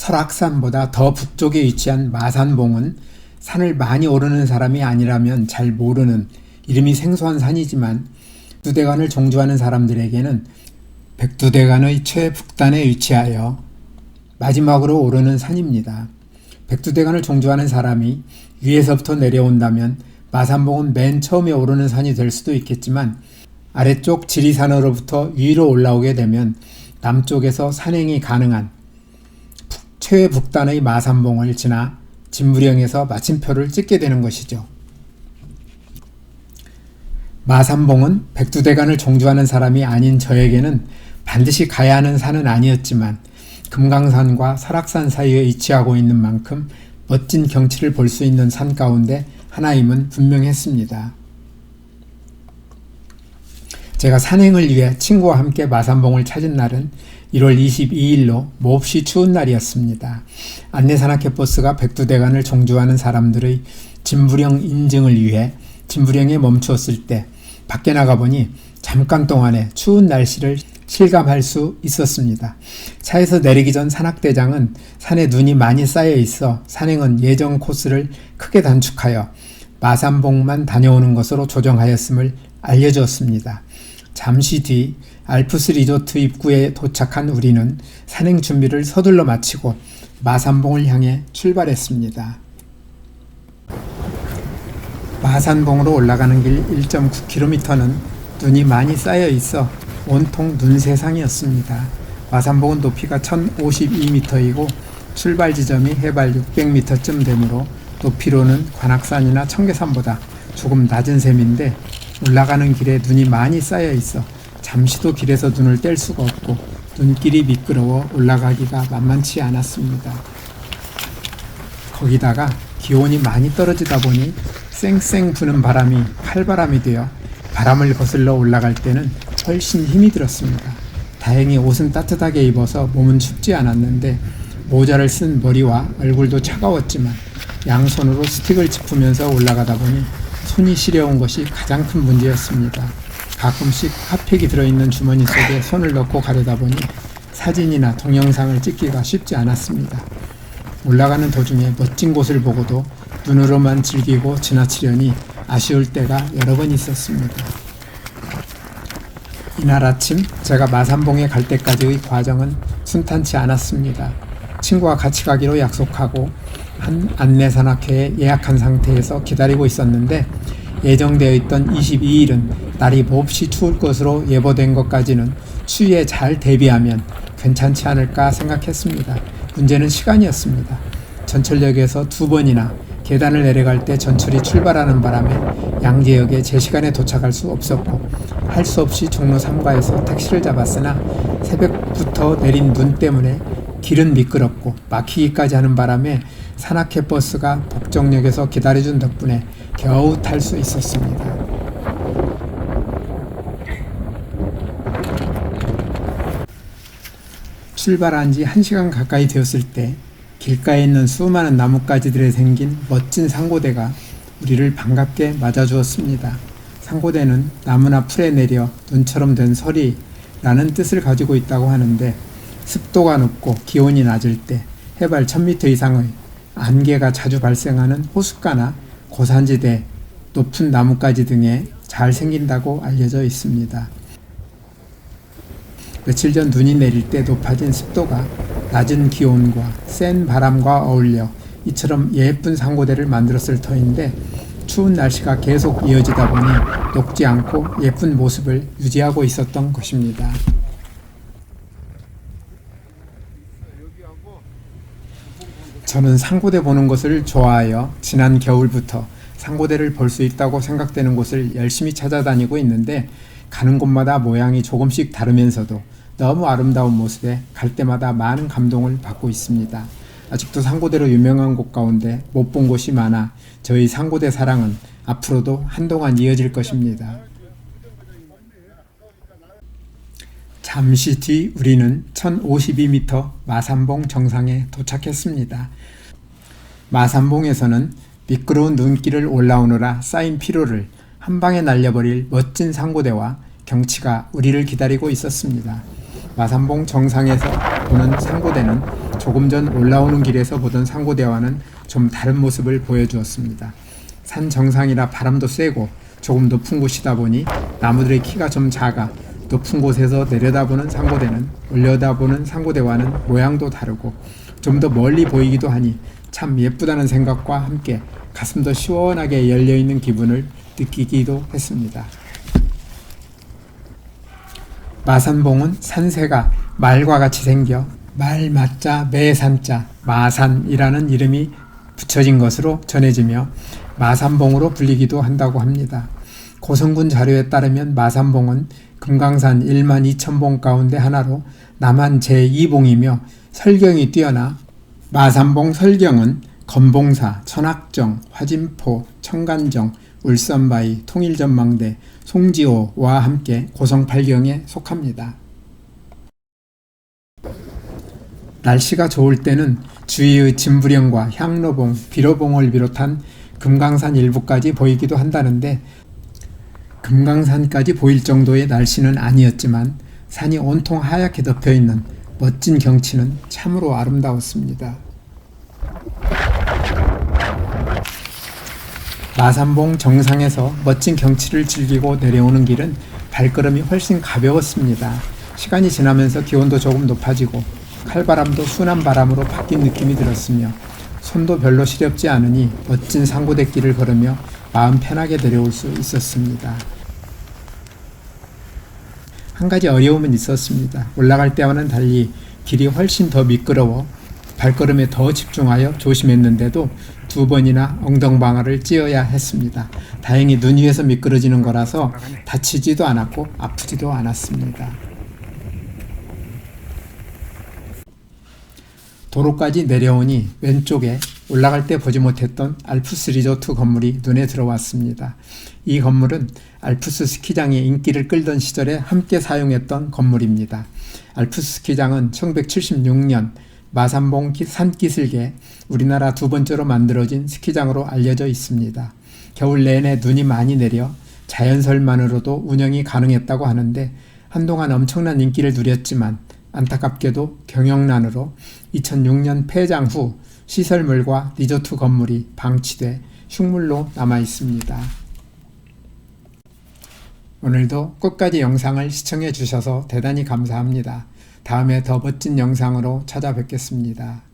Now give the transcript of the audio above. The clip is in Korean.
설악산보다 더 북쪽에 위치한 마산봉은 산을 많이 오르는 사람이 아니라면 잘 모르는 이름이 생소한 산이지만 두대간을 종주하는 사람들에게는 백두대간의 최북단에 위치하여 마지막으로 오르는 산입니다. 백두대간을 종주하는 사람이 위에서부터 내려온다면 마산봉은 맨 처음에 오르는 산이 될 수도 있겠지만 아래쪽 지리산으로부터 위로 올라오게 되면 남쪽에서 산행이 가능한 최북단의 마산봉을 지나 진무령에서 마침표를 찍게 되는 것이죠. 마산봉은 백두대간을 종주하는 사람이 아닌 저에게는 반드시 가야 하는 산은 아니었지만 금강산과 설악산 사이에 위치하고 있는 만큼 멋진 경치를 볼 수 있는 산 가운데 하나임은 분명했습니다. 제가 산행을 위해 친구와 함께 마산봉을 찾은 날은 1월 22일로 몹시 추운 날이었습니다. 안내산악회 버스가 백두대간을 종주하는 사람들의 진부령 인증을 위해 진부령에 멈추었을 때 밖에 나가보니 잠깐 동안에 추운 날씨를 실감할 수 있었습니다. 차에서 내리기 전 산악대장은 산에 눈이 많이 쌓여 있어 산행은 예정 코스를 크게 단축하여 마산봉만 다녀오는 것으로 조정하였음을 알려주었습니다. 잠시 뒤 알프스 리조트 입구에 도착한 우리는 산행 준비를 서둘러 마치고 마산봉을 향해 출발했습니다. 마산봉으로 올라가는 길 1.9km는 눈이 많이 쌓여 있어 온통 눈 세상이었습니다. 마산봉은 높이가 1052m이고 출발 지점이 해발 600m쯤 되므로 높이로는 관악산이나 청계산보다 조금 낮은 셈인데 올라가는 길에 눈이 많이 쌓여 있어 잠시도 길에서 눈을 뗄 수가 없고 눈길이 미끄러워 올라가기가 만만치 않았습니다. 거기다가 기온이 많이 떨어지다 보니 쌩쌩 부는 바람이 칼바람이 되어 바람을 거슬러 올라갈 때는 훨씬 힘이 들었습니다. 다행히 옷은 따뜻하게 입어서 몸은 춥지 않았는데 모자를 쓴 머리와 얼굴도 차가웠지만 양손으로 스틱을 짚으면서 올라가다 보니 손이 시려운 것이 가장 큰 문제였습니다. 가끔씩 핫팩이 들어있는 주머니 속에 손을 넣고 가려다 보니 사진이나 동영상을 찍기가 쉽지 않았습니다. 올라가는 도중에 멋진 곳을 보고도 눈으로만 즐기고 지나치려니 아쉬울 때가 여러 번 있었습니다. 이날 아침 제가 마산봉에 갈 때까지의 과정은 순탄치 않았습니다. 친구와 같이 가기로 약속하고 한 안내산악회에 예약한 상태에서 기다리고 있었는데 예정되어 있던 22일은 날이 몹시 추울 것으로 예보된 것까지는 추위에 잘 대비하면 괜찮지 않을까 생각했습니다. 문제는 시간이었습니다. 전철역에서 두 번이나 계단을 내려갈 때 전철이 출발하는 바람에 양재역에 제 시간에 도착할 수 없었고 할 수 없이 종로 3가에서 택시를 잡았으나 새벽부터 내린 눈 때문에 길은 미끄럽고 막히기까지 하는 바람에 산악회 버스가 복정역에서 기다려준 덕분에 겨우 탈 수 있었습니다. 출발한 지 1시간 가까이 되었을 때 길가에 있는 수많은 나뭇가지들에 생긴 멋진 상고대가 우리를 반갑게 맞아주었습니다. 상고대는 나무나 풀에 내려 눈처럼 된 설이라는 뜻을 가지고 있다고 하는데 습도가 높고 기온이 낮을 때 해발 1000m 이상의 안개가 자주 발생하는 호숫가나 고산지대, 높은 나뭇가지 등에 잘 생긴다고 알려져 있습니다. 며칠 전 눈이 내릴 때 높아진 습도가 낮은 기온과 센 바람과 어울려 이처럼 예쁜 상고대를 만들었을 터인데 추운 날씨가 계속 이어지다 보니 녹지 않고 예쁜 모습을 유지하고 있었던 것입니다. 저는 상고대 보는 것을 좋아하여 지난 겨울부터 상고대를 볼 수 있다고 생각되는 곳을 열심히 찾아다니고 있는데 가는 곳마다 모양이 조금씩 다르면서도 너무 아름다운 모습에 갈 때마다 많은 감동을 받고 있습니다. 아직도 상고대로 유명한 곳 가운데 못 본 곳이 많아 저희 상고대 사랑은 앞으로도 한동안 이어질 것입니다. 잠시 뒤 우리는 1052m 마산봉 정상에 도착했습니다. 마산봉에서는 미끄러운 눈길을 올라오느라 쌓인 피로를 한 방에 날려버릴 멋진 상고대와 경치가 우리를 기다리고 있었습니다. 마산봉 정상에서 보는 상고대는 조금 전 올라오는 길에서 보던 상고대와는 좀 다른 모습을 보여주었습니다. 산 정상이라 바람도 세고 조금 높은 곳이다 보니 나무들의 키가 좀 작아 높은 곳에서 내려다보는 상고대는 올려다보는 상고대와는 모양도 다르고 좀 더 멀리 보이기도 하니 참 예쁘다는 생각과 함께 가슴도 시원하게 열려 있는 기분을 느끼기도 했습니다. 마산봉은 산새가 말과 같이 생겨 말 맞자 매산자 마산이라는 이름이 붙여진 것으로 전해지며 마산봉으로 불리기도 한다고 합니다. 고성군 자료에 따르면 마산봉은 금강산 1만 2천봉 가운데 하나로 남한 제2봉이며 설경이 뛰어나 마산봉 설경은 건봉사, 천악정, 화진포, 청간정, 울산바위, 통일전망대, 송지호와 함께 고성팔경에 속합니다. 날씨가 좋을 때는 주위의 진부령과 향로봉, 비로봉을 비롯한 금강산 일부까지 보이기도 한다는데 금강산까지 보일 정도의 날씨는 아니었지만 산이 온통 하얗게 덮여 있는 멋진 경치는 참으로 아름다웠습니다. 마산봉 정상에서 멋진 경치를 즐기고 내려오는 길은 발걸음이 훨씬 가벼웠습니다. 시간이 지나면서 기온도 조금 높아지고 칼바람도 순한 바람으로 바뀐 느낌이 들었으며 손도 별로 시렵지 않으니 멋진 상고대길을 걸으며 마음 편하게 내려올 수 있었습니다. 한 가지 어려움은 있었습니다. 올라갈 때와는 달리 길이 훨씬 더 미끄러워 발걸음에 더 집중하여 조심했는데도 두 번이나 엉덩방아를 찧어야 했습니다. 다행히 눈 위에서 미끄러지는 거라서 다치지도 않았고 아프지도 않았습니다. 도로까지 내려오니 왼쪽에 올라갈 때 보지 못했던 알프스 리조트 건물이 눈에 들어왔습니다. 이 건물은 알프스 스키장의 인기를 끌던 시절에 함께 사용했던 건물입니다. 알프스 스키장은 1976년 마산봉 산기슭에 우리나라 두 번째로 만들어진 스키장으로 알려져 있습니다. 겨울 내내 눈이 많이 내려 자연설만으로도 운영이 가능했다고 하는데 한동안 엄청난 인기를 누렸지만 안타깝게도 경영난으로 2006년 폐장 후 시설물과 리조트 건물이 방치돼 흉물로 남아 있습니다. 오늘도 끝까지 영상을 시청해 주셔서 대단히 감사합니다. 다음에 더 멋진 영상으로 찾아뵙겠습니다.